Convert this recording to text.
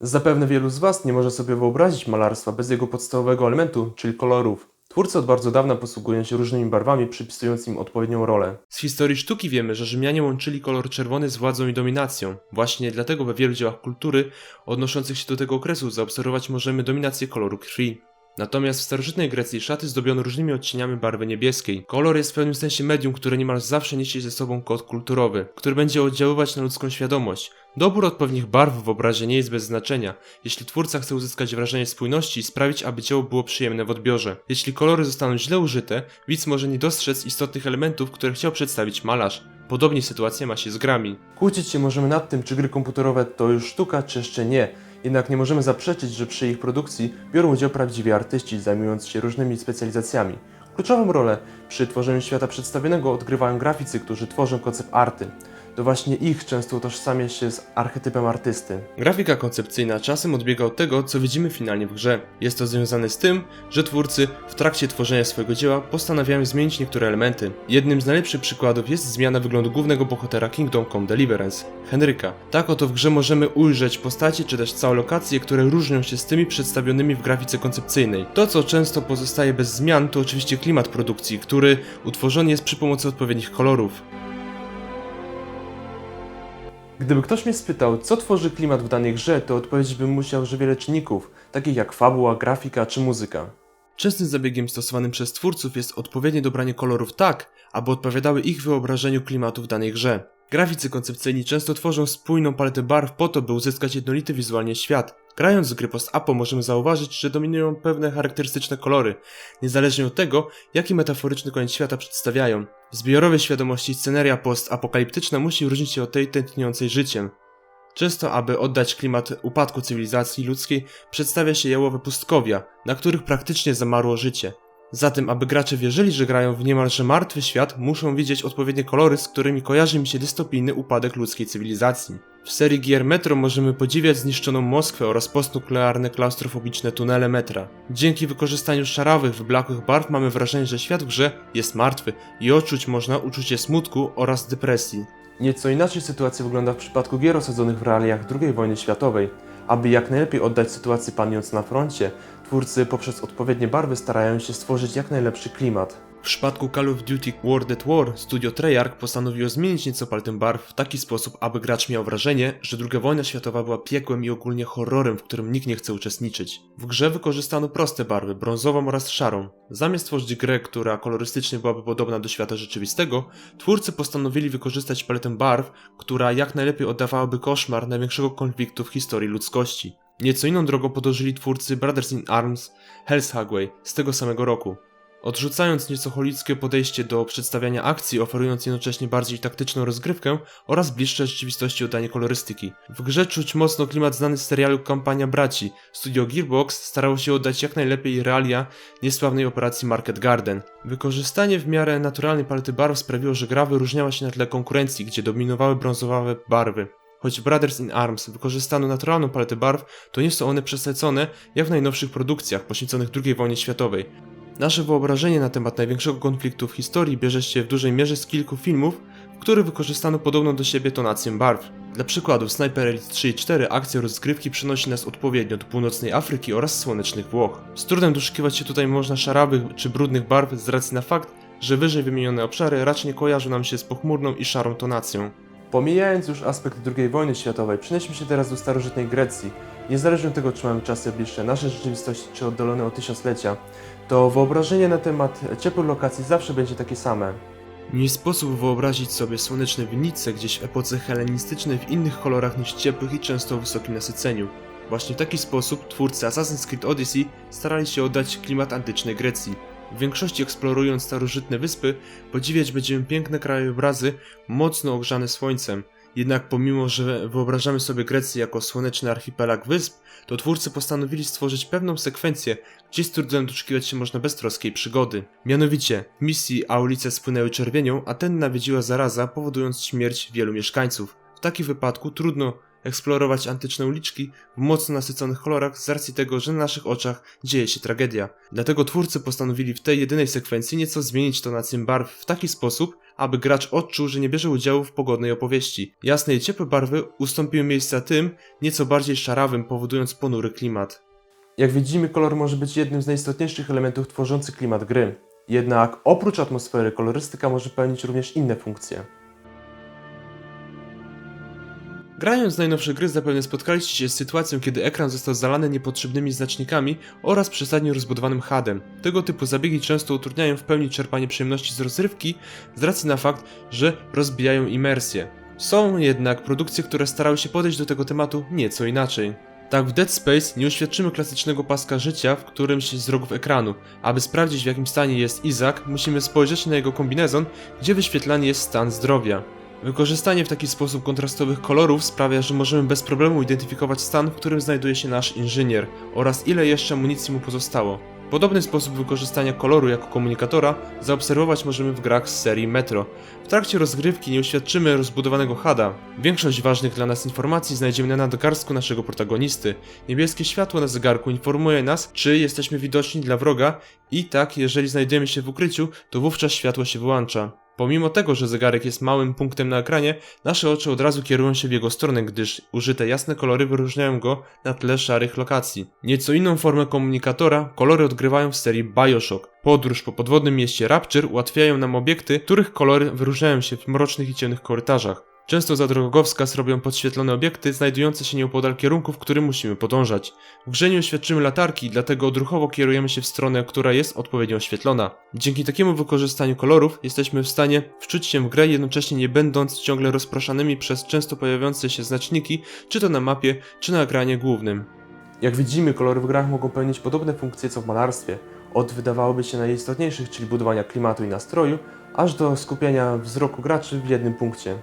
Zapewne wielu z Was nie może sobie wyobrazić malarstwa bez jego podstawowego elementu, czyli kolorów. Twórcy od bardzo dawna posługują się różnymi barwami, przypisując im odpowiednią rolę. Z historii sztuki wiemy, że Rzymianie łączyli kolor czerwony z władzą i dominacją. Właśnie dlatego we wielu dziełach kultury odnoszących się do tego okresu zaobserwować możemy dominację koloru krwi. Natomiast w starożytnej Grecji szaty zdobiono różnymi odcieniami barwy niebieskiej. Kolor jest w pewnym sensie medium, które niemal zawsze niesie ze sobą kod kulturowy, który będzie oddziaływać na ludzką świadomość. Dobór odpowiednich barw w obrazie nie jest bez znaczenia, jeśli twórca chce uzyskać wrażenie spójności i sprawić, aby dzieło było przyjemne w odbiorze. Jeśli kolory zostaną źle użyte, widz może nie dostrzec istotnych elementów, które chciał przedstawić malarz. Podobnie sytuacja ma się z grami. Kłócić się możemy nad tym, czy gry komputerowe to już sztuka, czy jeszcze nie. Jednak nie możemy zaprzeczyć, że przy ich produkcji biorą udział prawdziwi artyści zajmując się różnymi specjalizacjami. Kluczową rolę przy tworzeniu świata przedstawionego odgrywają graficy, którzy tworzą koncept arty. To właśnie ich często utożsamia się z archetypem artysty. Grafika koncepcyjna czasem odbiega od tego, co widzimy finalnie w grze. Jest to związane z tym, że twórcy w trakcie tworzenia swojego dzieła postanawiają zmienić niektóre elementy. Jednym z najlepszych przykładów jest zmiana wyglądu głównego bohatera Kingdom Come Deliverance, Henryka. Tak oto w grze możemy ujrzeć postacie czy też całe lokacje, które różnią się z tymi przedstawionymi w grafice koncepcyjnej. To, co często pozostaje bez zmian, to oczywiście klimat produkcji, który utworzony jest przy pomocy odpowiednich kolorów. Gdyby ktoś mnie spytał, co tworzy klimat w danej grze, to odpowiedzieć bym musiał, że wiele czynników, takich jak fabuła, grafika czy muzyka. Częstym zabiegiem stosowanym przez twórców jest odpowiednie dobranie kolorów tak, aby odpowiadały ich wyobrażeniu klimatu w danej grze. Graficy koncepcyjni często tworzą spójną paletę barw po to, by uzyskać jednolity wizualnie świat. Grając w gry post-apo możemy zauważyć, że dominują pewne charakterystyczne kolory, niezależnie od tego, jaki metaforyczny koniec świata przedstawiają. W zbiorowej świadomości sceneria post-apokaliptyczna musi różnić się od tej tętniącej życiem. Często, aby oddać klimat upadku cywilizacji ludzkiej, przedstawia się jałowe pustkowia, na których praktycznie zamarło życie. Zatem, aby gracze wierzyli, że grają w niemalże martwy świat, muszą widzieć odpowiednie kolory, z którymi kojarzy mi się dystopijny upadek ludzkiej cywilizacji. W serii gier Metro możemy podziwiać zniszczoną Moskwę oraz postnuklearne klaustrofobiczne tunele metra. Dzięki wykorzystaniu szarawych, wyblakłych barw mamy wrażenie, że świat w grze jest martwy i odczuć można uczucie smutku oraz depresji. Nieco inaczej sytuacja wygląda w przypadku gier osadzonych w realiach II wojny światowej. Aby jak najlepiej oddać sytuację panując na froncie, twórcy poprzez odpowiednie barwy starają się stworzyć jak najlepszy klimat. Przypadku Call of Duty World at War studio Treyarch postanowiło zmienić nieco paletę barw w taki sposób, aby gracz miał wrażenie, że II wojna światowa była piekłem i ogólnie horrorem, w którym nikt nie chce uczestniczyć. W grze wykorzystano proste barwy, brązową oraz szarą. Zamiast tworzyć grę, która kolorystycznie byłaby podobna do świata rzeczywistego, twórcy postanowili wykorzystać paletę barw, która jak najlepiej oddawałaby koszmar największego konfliktu w historii ludzkości. Nieco inną drogą podążyli twórcy Brothers in Arms, Hell's Highway z tego samego roku. Odrzucając nieco holickie podejście do przedstawiania akcji, oferując jednocześnie bardziej taktyczną rozgrywkę oraz bliższe rzeczywistości oddanie kolorystyki. W grze czuć mocno klimat znany z serialu Kampania Braci. Studio Gearbox starało się oddać jak najlepiej realia niesławnej operacji Market Garden. Wykorzystanie w miarę naturalnej palety barw sprawiło, że gra wyróżniała się na tle konkurencji, gdzie dominowały brązowe barwy. Choć Brothers in Arms wykorzystano naturalną paletę barw, to nie są one przesycone jak w najnowszych produkcjach poświęconych II wojnie światowej. Nasze wyobrażenie na temat największego konfliktu w historii bierze się w dużej mierze z kilku filmów, w których wykorzystano podobną do siebie tonację barw. Dla przykładu w Sniper Elite 3 i 4 akcja rozgrywki przenosi nas odpowiednio do północnej Afryki oraz słonecznych Włoch. Z trudem doszukiwać się tutaj można szarawych czy brudnych barw z racji na fakt, że wyżej wymienione obszary raczej kojarzą nam się z pochmurną i szarą tonacją. Pomijając już aspekt II wojny światowej, przenieśmy się teraz do starożytnej Grecji. Niezależnie od tego, czy mamy czasy bliższe naszej rzeczywistości, czy oddalone o tysiąclecia, to wyobrażenie na temat ciepłych lokacji zawsze będzie takie same. Nie sposób wyobrazić sobie słoneczne winnice gdzieś w epoce helenistycznej w innych kolorach niż ciepłych i często o wysokim nasyceniu. Właśnie w taki sposób twórcy Assassin's Creed Odyssey starali się oddać klimat antycznej Grecji. W większości eksplorując starożytne wyspy, podziwiać będziemy piękne krajobrazy, mocno ogrzane słońcem. Jednak pomimo, że wyobrażamy sobie Grecję jako słoneczny archipelag wysp, to twórcy postanowili stworzyć pewną sekwencję, gdzie z trudem doszukiwać się można beztroskiej przygody. Mianowicie, misji Aulice spłynęły czerwienią, a ten nawiedziła zaraza, powodując śmierć wielu mieszkańców. W takim wypadku trudno eksplorować antyczne uliczki w mocno nasyconych kolorach z racji tego, że na naszych oczach dzieje się tragedia. Dlatego twórcy postanowili w tej jedynej sekwencji nieco zmienić tonację barw w taki sposób, aby gracz odczuł, że nie bierze udziału w pogodnej opowieści. Jasne i ciepłe barwy ustąpiły miejsca tym, nieco bardziej szarawym, powodując ponury klimat. Jak widzimy, kolor może być jednym z najistotniejszych elementów tworzących klimat gry. Jednak oprócz atmosfery, kolorystyka może pełnić również inne funkcje. Grając najnowsze gry zapewne spotkaliście się z sytuacją, kiedy ekran został zalany niepotrzebnymi znacznikami oraz przesadnie rozbudowanym HUD-em. Tego typu zabiegi często utrudniają w pełni czerpanie przyjemności z rozrywki z racji na fakt, że rozbijają imersję. Są jednak produkcje, które starały się podejść do tego tematu nieco inaczej. Tak w Dead Space nie uświadczymy klasycznego paska życia w którymś z rogów ekranu. Aby sprawdzić w jakim stanie jest Izak, musimy spojrzeć na jego kombinezon, gdzie wyświetlany jest stan zdrowia. Wykorzystanie w taki sposób kontrastowych kolorów sprawia, że możemy bez problemu identyfikować stan, w którym znajduje się nasz inżynier oraz ile jeszcze amunicji mu pozostało. Podobny sposób wykorzystania koloru jako komunikatora zaobserwować możemy w grach z serii Metro. W trakcie rozgrywki nie uświadczymy rozbudowanego hada. Większość ważnych dla nas informacji znajdziemy na nadgarstku naszego protagonisty. Niebieskie światło na zegarku informuje nas, czy jesteśmy widoczni dla wroga i tak, jeżeli znajdujemy się w ukryciu, to wówczas światło się wyłącza. Pomimo tego, że zegarek jest małym punktem na ekranie, nasze oczy od razu kierują się w jego stronę, gdyż użyte jasne kolory wyróżniają go na tle szarych lokacji. Nieco inną formę komunikatora kolory odgrywają w serii Bioshock. Podróż po podwodnym mieście Rapture ułatwiają nam obiekty, których kolory wyróżniają się w mrocznych i ciemnych korytarzach. Często za drogowskaz robią podświetlone obiekty znajdujące się nieopodal kierunku, w którym musimy podążać. W grze nie oświadczymy latarki, dlatego odruchowo kierujemy się w stronę, która jest odpowiednio oświetlona. Dzięki takiemu wykorzystaniu kolorów jesteśmy w stanie wczuć się w grę, jednocześnie nie będąc ciągle rozpraszanymi przez często pojawiające się znaczniki, czy to na mapie, czy na ekranie głównym. Jak widzimy, kolory w grach mogą pełnić podobne funkcje co w malarstwie. Od wydawałoby się najistotniejszych, czyli budowania klimatu i nastroju, aż do skupiania wzroku graczy w jednym punkcie.